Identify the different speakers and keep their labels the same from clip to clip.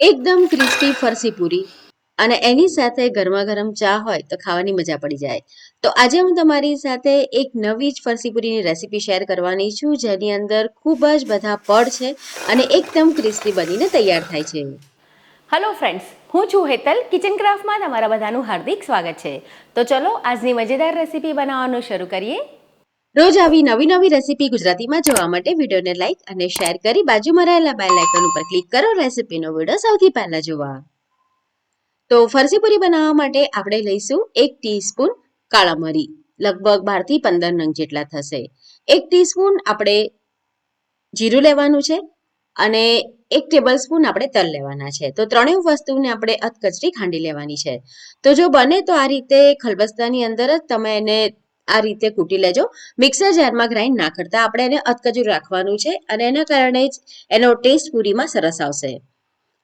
Speaker 1: એકદમ ક્રિસ્પી, ફરસી પૂરી. અને એની સાથે ગરમા ગરમ ચા હોય તો ખાવાની મજા પડી જાય. તો આજે હું તમારી સાથે એક નવી જ ફરસી પૂરીની રેસીપી શેર કરવાની છું, જેની અંદર ખૂબ જ બધા પડ છે અને એકદમ ક્રિસ્પી બનીને તૈયાર થાય છે.
Speaker 2: હલો ફ્રેન્ડ્સ હું છું હેતલ કિચન ક્રાફ્ટમાં તમારા બધાનું હાર્દિક સ્વાગત છે. તો ચલો, આજની મજેદાર રેસીપી બનાવવાનું શરૂ કરીએ.
Speaker 1: રોજ આવી નવી નવી રેસીપી ગુજરાતીમાં જોવા માટે વિડીયોને લાઈક અને શેર કરી બાજુમાં રહેલા બેલ આઇકન ઉપર ક્લિક કરો. રેસીપીનો વીડિયો સૌથી પહેલા જોવા. તો ફરસીપુરી બનાવવા માટે આપણે લઈશું એક ટીસ્પૂન કાળા મરી. લગભગ બારથી પંદર નંગ જેટલા થશે. એક ટીસ્પૂન આપણે જીરું લેવાનું છે અને એક ટેબલ સ્પૂન આપણે તલ લેવાના છે. તો ત્રણેય વસ્તુને આપણે અધકચરી ખાંડી લેવાની છે. તો જો બને તો આ રીતે ખલબસ્તાની અંદર જ તમે એને આ રીતે કૂટી લેજો. મિક્સર જારમાં ગ્રાઇન્ડ ના કરતા આપણે એને અધકચરું રાખવાનું છે અને એના કારણે જ એનો ટેસ્ટ પૂરીમાં સરસ આવશે.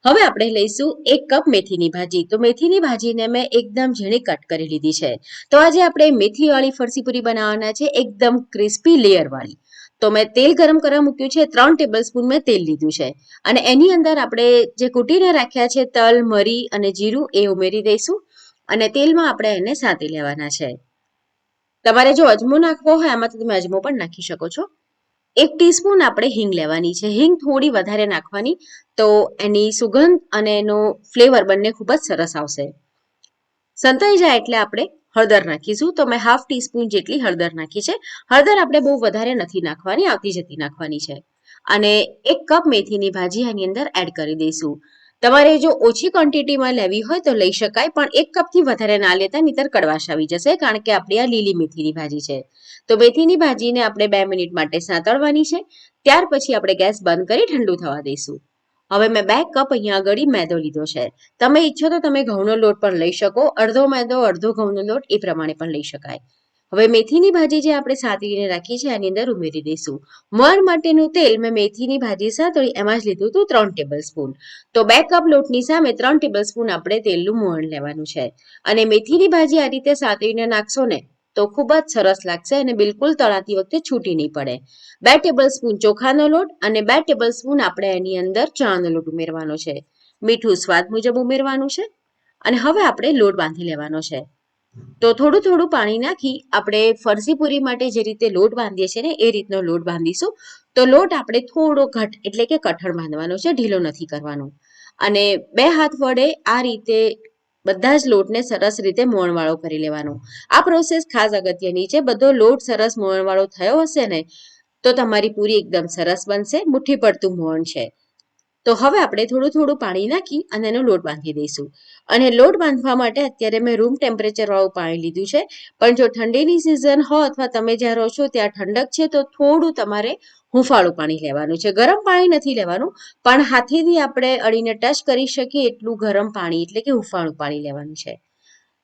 Speaker 1: હવે આપણે લઈશું એક કપ મેથીની ભાજી. તો મેથીની ભાજીને મેં એકદમ ઝીણી કટ કરી લીધી છે. તો આજે આપણે મેથીવાળી ફરસી પૂરી બનાવવાના છે, એકદમ ક્રિસ્પી લેયરવાળી તો મેં તેલ ગરમ કરવા મૂક્યું છે, ત્રણ ટેબલ સ્પૂન મેં તેલ લીધું છે. અને એની અંદર આપણે જે કૂટીને રાખ્યા છે, તલ, મરી અને જીરું એ ઉમેરી દઈશું. અને તેલમાં આપણે એને સાંતી લેવાના છે. તમારે જો અજમો નાખવો હોય, આમાં તો તમે અજમો પણ નાખી શકો છો. એક ટીસ્પૂન આપણે હિંગ લેવાની છે. હિંગ થોડી વધારે નાખવાની, તો એની સુગંધ અને એનો ફ્લેવર બંને ખૂબ જ સરસ આવશે. સંતાઈ જાય એટલે આપણે હળદર નાખીશું. તો મેં હાફ ટીસ્પૂન જેટલી હળદર નાખી છે. હળદર આપણે બહુ વધારે નથી નાખવાની, આવતી જતી નાખવાની છે. અને એક કપ મેથીની ભાજી આની અંદર એડ કરી દઈશું. તમારે જો ઓછી ક્વોન્ટિટીમાં લેવી હોય તો લઈ શકાય, પણ એક કપથી વધારે ના લેતા નીતર કડવાશ આવી જશે, કારણ કે આપણી આ લીલી મેથીની ભાજી છે. તો મેથીની ભાજીને આપણે બે મિનિટ માટે સાંતળવાની છે, ત્યાર પછી આપણે ગેસ બંધ કરી ઠંડુ થવા દઈશું. હવે મેં બે કપ અહીંયા આગળ મેદો લીધો છે. તમે ઈચ્છો તો તમે ઘઉંનો લોટ પણ લઈ શકો, અડધો મેદો, અડધો ઘઉંનો લોટ એ પ્રમાણે પણ લઈ શકાય. હવે મેથીની ભાજી જે આપણે સાતવીને રાખી છે આની અંદર ઉમેરી દઈશું. મર માટેનું તેલ મેં મેથીની ભાજી સાતળી, એમાં જ લીધું હતું ત્રણ ટેબલ સ્પૂન તો બે કપ લોટની સામે ત્રણ ટેબલ સ્પૂન આપણે તેલનું મોણ લેવાનું છે. અને મેથીની ભાજી આ રીતે સાતવીને નાખશો ને, તો ખૂબ જ સરસ લાગશે અને બિલકુલ તળાતી વખતે છૂટી નહીં પડે. બે ટેબલ સ્પૂન ચોખાનો લોટ અને બે ટેબલ સ્પૂન આપણે એની અંદર ચણાનો લોટ ઉમેરવાનો છે. મીઠું સ્વાદ મુજબ ઉમેરવાનું છે. અને હવે આપણે લોટ બાંધી લેવાનો છે. તો થોડું થોડું પાણી નાખી આપણે ફરસી પૂરી માટે જે રીતે લોટ બાંધીએ છીએ ને, એ રીતનો લોટ બાંધીશું. તો લોટ આપણે થોડો ઘટ, એટલે કે કઠણ બાંધવાનો છે, ઢીલો નથી કરવાનો. અને બે હાથ વડે આ રીતે બધા જ લોટને સરસ રીતે મોણવાળો કરી લેવાનો. આ પ્રોસેસ ખાસ અગત્યની છે. બધો લોટ સરસ મોણવાળો થયો હશે ને, તો તમારી પૂરી એકદમ સરસ બનશે, મુઠ્ઠી પડતું મોણ છે. તો હવે આપણે થોડું થોડું પાણી નાખી અને એનો લોટ બાંધી દઈશું. અને લોટ બાંધવા માટે અત્યારે મેં રૂમ ટેમ્પરેચરવાળું પાણી લીધું છે. પણ જો ઠંડીની સિઝન હો અથવા તમે જ્યાં રહો છો ત્યાં ઠંડક છે તો થોડું તમારે હુંફાળું પાણી લેવાનું છે. ગરમ પાણી નથી લેવાનું, પણ હાથેથી આપણે અડીને ટચ કરી શકીએ એટલું ગરમ પાણી એટલે કે હુંફાળું પાણી લેવાનું છે.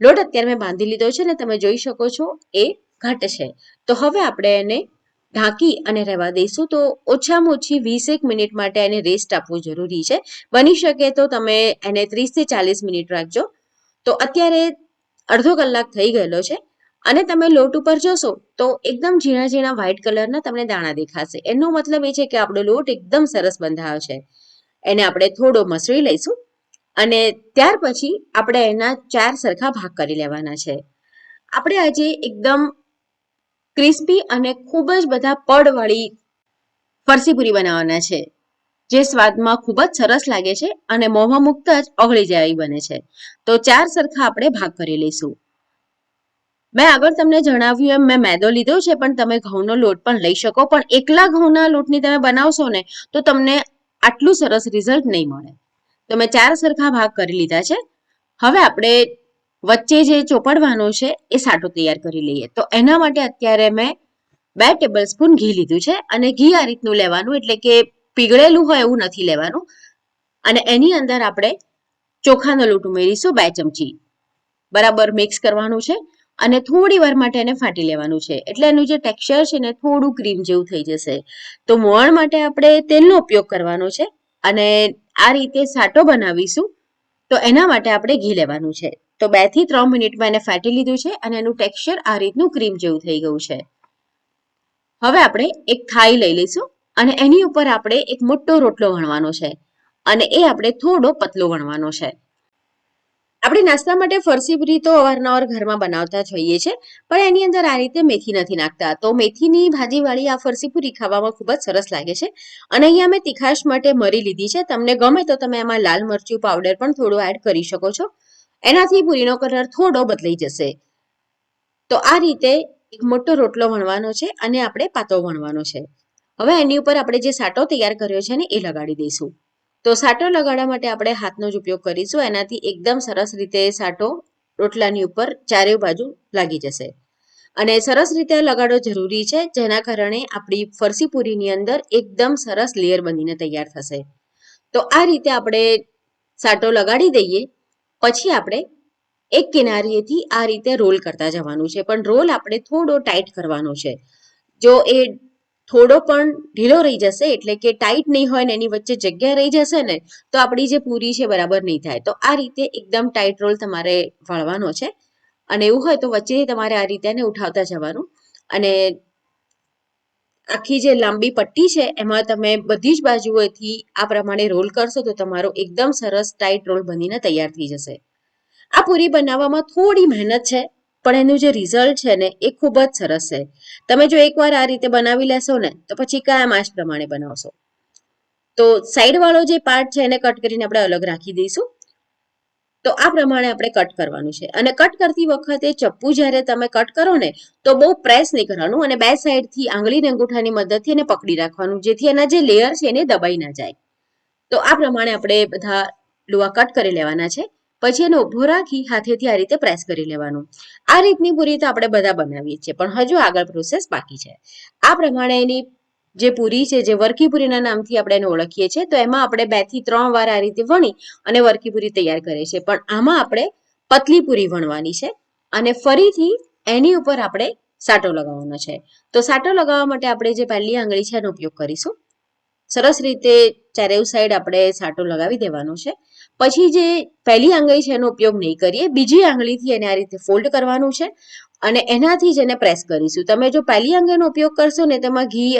Speaker 1: લોટ અત્યારે મેં બાંધી લીધો છે ને તમે જોઈ શકો છો, એ ઘટ છે. તો હવે આપણે એને ઢાંકી અને રહેવા દઈશું તો ઓછામાં ઓછી વીસેક મિનિટ માટે એને રેસ્ટ આપવું જરૂરી છે. બની શકે તો તમે એને ત્રીસથી ચાલીસ મિનિટ રાખજો. તો અત્યારે અડધો કલાક થઈ ગયેલો છે અને તમે લોટ ઉપર જોશો તો એકદમ ઝીણા ઝીણા વ્હાઇટ કલરના તમને દાણા દેખાશે. એનો મતલબ એ છે કે આપણો લોટ એકદમ સરસ બંધાયો છે. એને આપણે થોડો મસળી લઈશું અને ત્યાર પછી આપણે એના ચાર સરખા ભાગ કરી લેવાના છે. આપણે આજે એકદમ ક્રિસ્પી અને ખૂબ જ બધા પડવાળી ફરસી પૂરી બનાવવાના છે. જે સ્વાદમાં ખૂબ જ સરસ લાગે છે અને મોંમાં મુક્ત જ ઓગળી જાય બને છે. તો ચાર સરખા આપણે ભાગ કરી લઈશું. મેં આગળ તમને જણાવ્યું એમ, મેં મેદો લીધો છે, પણ તમે ઘઉંનો લોટ પણ લઈ શકો, પણ એકલા ઘઉંના લોટની તમે બનાવશો ને, તો તમને આટલું સરસ રિઝલ્ટ નહીં મળે. તો મેં ચાર સરખા ભાગ કરી લીધા છે. હવે આપણે વચ્ચે જે ચોપડવાનો છે, એ સાટો તૈયાર કરી લઈએ. તો એના માટે અત્યારે મેં બે ટેબલ સ્પૂન ઘી લીધું છે અને ઘી આ રીતનું લેવાનું, એટલે કે પીગળેલું હોય એવું નથી લેવાનું. અને એની અંદર આપણે ચોખાનો લોટ ઉમેરીશું બે ચમચી. બરાબર મિક્સ કરવાનું છે અને થોડી વાર માટે એને ફાટી લેવાનું છે. એટલે એનું જે ટેક્સચર છે ને, થોડું ક્રીમ જેવું થઈ જશે. તો મોણ માટે આપણે તેલનો ઉપયોગ કરવાનો છે અને આ રીતે સાટો બનાવીશું. તો એના માટે આપણે ઘી લેવાનું છે. તો બેથી ત્રણ મિનિટમાં એને ફાટી લીધું છે અને એનું ટેક્સચર આ રીતનું ક્રીમ જેવું થઈ ગયું છે. હવે આપણે એક થાળી લઈ લઈશું અને એની ઉપર આપણે એક મોટો રોટલો વણવાનો છે અને એ આપણે થોડો પતલો વણવાનો છે. આપણે નાસ્તા માટે ફરસી પૂરી તો અવારનવાર ઘરમાં બનાવતા જ હોઈએ છીએ પણ એની અંદર આ રીતે મેથી નથી નાખતા. તો મેથીની ભાજીવાળી આ ફરસી પૂરી ખાવામાં ખૂબ જ સરસ લાગે છે. અને અહીંયા મેં તીખાશ માટે મરી લીધી છે. તમને ગમે તો તમે એમાં લાલ મરચું પાવડર પણ થોડો એડ કરી શકો છો. એનાથી પૂરીનો કલર થોડો બદલાઈ જશે. તો આ રીતે એક મોટો રોટલો વણવાનો છે અને આપણે પાતો વણવાનો છે. હવે એની ઉપર આપણે જે સાટો તૈયાર કર્યો છે ને એ લગાડી દઈશું. તો સાટો લગાડવા માટે આપણે હાથનો જ ઉપયોગ કરીશું. એનાથી એકદમ સરસ રીતે સાટો રોટલાની ઉપર ચારે બાજુ લાગી જશે. અને સરસ રીતે લગાડવો જરૂરી છે, જેના કારણે આપણી ફરસી પૂરીની અંદર એકદમ સરસ લેયર બનીને તૈયાર થશે. તો આ રીતે આપણે સાટો લગાડી દઈએ, પછી આપણે એક કિનારીએથી આ રીતે રોલ કરતા જવાનું છે. પણ રોલ આપણે થોડો ટાઈટ કરવાનો છે. જો એ થોડો પણ ઢીલો રહી જશે, એટલે કે ટાઈટ નહીં હોય ને એની વચ્ચે જગ્યા રહી જશે ને, તો આપણી જે પૂરી છે બરાબર નહીં થાય. તો આ રીતે એકદમ ટાઈટ રોલ તમારે વાળવાનો છે. અને એવું હોય તો વચ્ચે તમારે આ રીતે એને ઉઠાવતા જવાનું. અને આખી જે લાંબી પટ્ટી છે, એમાં તમે બધી જ બાજુએથી આ પ્રમાણે રોલ કરશો તો તમારો એકદમ સરસ ટાઈટ રોલ બનીને તૈયાર થઈ જશે. આ પૂરી બનાવવામાં થોડી મહેનત છે પણ એનું જે રિઝલ્ટ છે ને, એ ખૂબ જ સરસ છે. તમે જો એકવાર આ રીતે બનાવી લેશો ને, તો પછી કાયમ આ પ્રમાણે બનાવશો? તો સાઈડ વાળો જે પાર્ટ છે એને કટ કરીને આપણે અલગ રાખી દઈશું. તો આ પ્રમાણે આપણે કટ કરવાનું છે. અને કટ કરતી વખતે ચપ્પુ જ્યારે તમે કટ કરો ને, તો બહુ પ્રેસ નહીં કરવાનું અને બે સાઈડથી આંગળી અને અંગૂઠાની મદદથી એને પકડી રાખવાનું, જેથી એના જે લેયર છે એને દબાઈ ના જાય. તો આ પ્રમાણે આપણે બધા લુવા કટ કરી લેવાના છે. પછી એને ઊભો રાખી હાથેથી આ રીતે પ્રેસ કરી લેવાનું. આ રીતની પૂરી તો આપણે બધા બનાવીએ છીએ, પણ હજુ આગળ પ્રોસેસ બાકી છે. આ પ્રમાણે એની જે પૂરી છે, જે વરકી પૂરીના નામથી આપણે એને ઓળખીએ છીએ, તો એમાં આપણે બેથી ત્રણ વાર આ રીતે વણી અને વરકી પૂરી તૈયાર કરીએ છીએ. પણ આમાં આપણે પતલી પૂરી વણવાની છે અને ફરીથી એની ઉપર આપણે સાટો લગાવવાનો છે. તો સાટો લગાવવા માટે આપણે જે પહેલી આંગળી છે એનો ઉપયોગ કરીશું. સરસ રીતે ચારેવ સાઈડ આપણે સાટો લગાવી દેવાનો છે. પછી જે પહેલી આંગળી છે એનો ઉપયોગ નહીં કરીએ, બીજી આંગળીથી એને આ રીતે ફોલ્ડ કરવાનું છે અને એનાથી જ એને પ્રેસ કરીશું. તમે જો પહેલી આંગળીનો ઉપયોગ કરશો ને તેમાં ઘી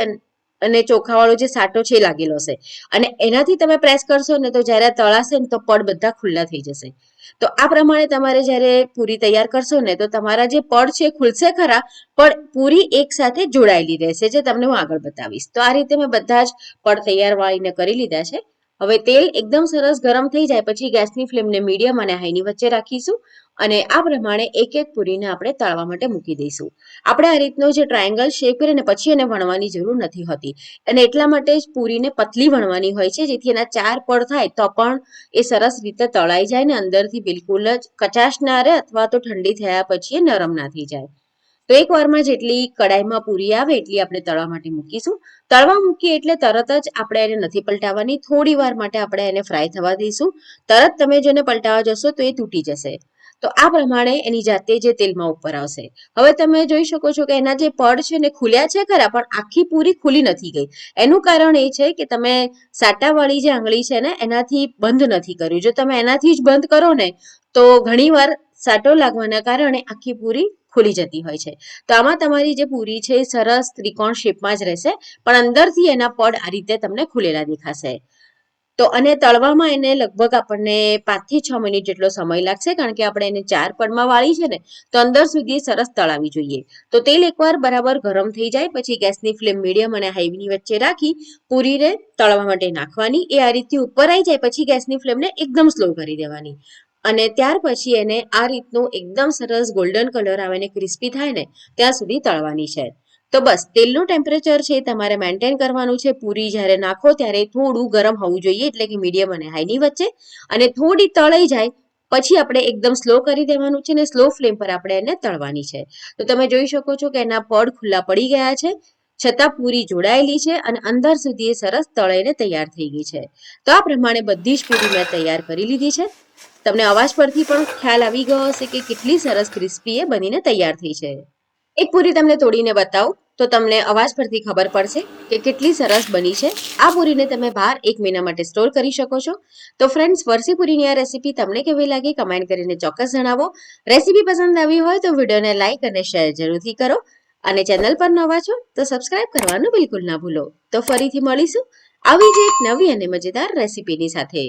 Speaker 1: અન- ચોખાવાળો જે સાટો છે એ લાગેલો હશે. અને એનાથી તમે પ્રેસ કરશો ને તો જ્યારે તળાશે ને તો પડ બધા ખુલ્લા થઈ જશે. તો આ પ્રમાણે તમારે જ્યારે પૂરી તૈયાર કરશો ને તો તમારા જે પડ છે ખુલશે ખરા, પણ પૂરી એક સાથે જોડાયેલી રહેશે, જે તમને હું આગળ બતાવીશ. તો આ રીતે મેં બધા જ પડ તૈયાર વાળીને કરી લીધા છે. હવે તેલ એકદમ સરસ ગરમ થઈ જાય, પછી ગેસની ફ્લેમને મીડિયમ અને હાઈની વચ્ચે રાખીશું. અને આ પ્રમાણે એક એક પૂરીને આપણે તળવા માટે મૂકી દઈશું. આપણે આ રીતનો જે ટ્રાયેંગલ શેપ કરીને પછી એને વણવાની જરૂર નથી હોતી. અને એટલા માટે જ પૂરીને પતલી વણવાની હોય છે, જેથી એના ચાર પડ થાય તો પણ એ સરસ રીતે તળાઈ જાય ને અંદરથી બિલકુલ જ કચાશ ના રહે અથવા તો ઠંડી થયા પછી એ નરમ ના થઈ જાય. તો એક વારમાં જેટલી કડાઈમાં પૂરી આવે એટલી આપણે તળવા માટે મૂકીશું. તળવા મૂકીએ એટલે તરત જ આપણે એને નથી પલટાવવાની. થોડી વાર માટે આપણે એને ફ્રાય થવા દઈશું. તરત તમે જેને પલટાવા જશો તો એ તૂટી જશે. તો આ પ્રમાણે એની જાતે જે તેલમાં ઉપર આવશે. હવે તમે જોઈ શકો છો કે એના જે પડ છે ને ખુલ્યા છે ખરા, પણ આખી પૂરી ખુલી નથી ગઈ. એનું કારણ એ છે કે તમે સાટાવાળી જે આંગળી છે ને, એનાથી બંધ નથી કર્યું. જો તમે એનાથી જ બંધ કરો ને, તો ઘણીવાર સાટો લાગવાના કારણે આખી પૂરી ખુલી જતી હોય છે. તો આમાં તમારી જે પૂરી છે સરસ ત્રિકોણ શેપમાં જ રહેશે, પણ અંદરથી એના પડ આ રીતે તમને ખુલેલા દેખાશે. તો અને તળવામાં એને લગભગ આપણને પાંચથી છ મિનિટ જેટલો સમય લાગશે, કારણ કે આપણે એને ચાર પડમાં વાળી છે ને, તો અંદર સુધી સરસ તળાવી જોઈએ. તો તેલ એકવાર બરાબર ગરમ થઈ જાય, પછી ગેસની ફ્લેમ મીડિયમ અને હાઈની વચ્ચે રાખી પૂરીને તળવા માટે નાખવાની. એ આ રીતથી ઉપર આવી જાય, પછી ગેસની ફ્લેમને એકદમ સ્લો કરી દેવાની. અને ત્યાર પછી એને આ રીતનું એકદમ સરસ ગોલ્ડન કલર આવે ને ક્રિસ્પી થાય ને, ત્યાં સુધી તળવાની છે. તો બસ, તેલનું ટેમ્પરેચર છે તમારે મેન્ટેન કરવાનું છે. પૂરી જ્યારે નાખો ત્યારે થોડું ગરમ હોવું જોઈએ, એટલે કે મીડિયમ અને હાઈની વચ્ચે. અને થોડી તળાઈ જાય, પછી આપણે એકદમ સ્લો કરી દેવાનું છે ને સ્લો ફ્લેમ પર આપણે એને તળવાની છે. તો તમે જોઈ શકો છો કે એના પડ ખુલ્લા પડી ગયા છે. છતાં પૂરી જોડાયેલી છે અને અંદર સુધી એ સરસ તળાઈને તૈયાર થઈ ગઈ છે. તો આ પ્રમાણે બધી જ પૂરી મેં તૈયાર કરી લીધી છે. તમને અવાજ પરથી પણ ખ્યાલ આવી ગયો હશે કે કેટલી સરસ ક્રિસ્પી એ બનીને તૈયાર થઈ છે. એક પૂરી તમને તોડીને બતાવું, તો તમને અવાજ પરથી ખબર પડશે કે કેટલી સરસ બની છે. આ પૂરીને તમે બહાર એક મહિના માટે સ્ટોર કરી શકો છો. તો ફ્રેન્ડ્સ વરસી પૂરીની આ રેસીપી તમને કેવી લાગી કમેન્ટ કરીને ચોક્કસ જણાવો. રેસીપી પસંદ આવી હોય તો વિડીયોને લાઇક અને શેર જરૂરથી કરો. અને ચેનલ પર નવા છો, તો સબસ્ક્રાઇબ કરવાનું બિલકુલ ના ભૂલો. તો ફરીથી મળીશું આવી જ એક નવી અને મજેદાર રેસીપીની સાથે.